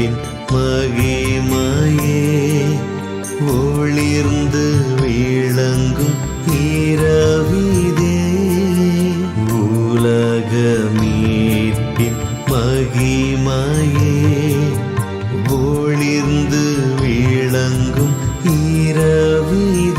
பின் மகிமையே ஒளிர்ந்து விளங்கும் இரவிதே. உலகமீட்பின் மகிமையே ஒளிர்ந்து விளங்கும் இரவிதே.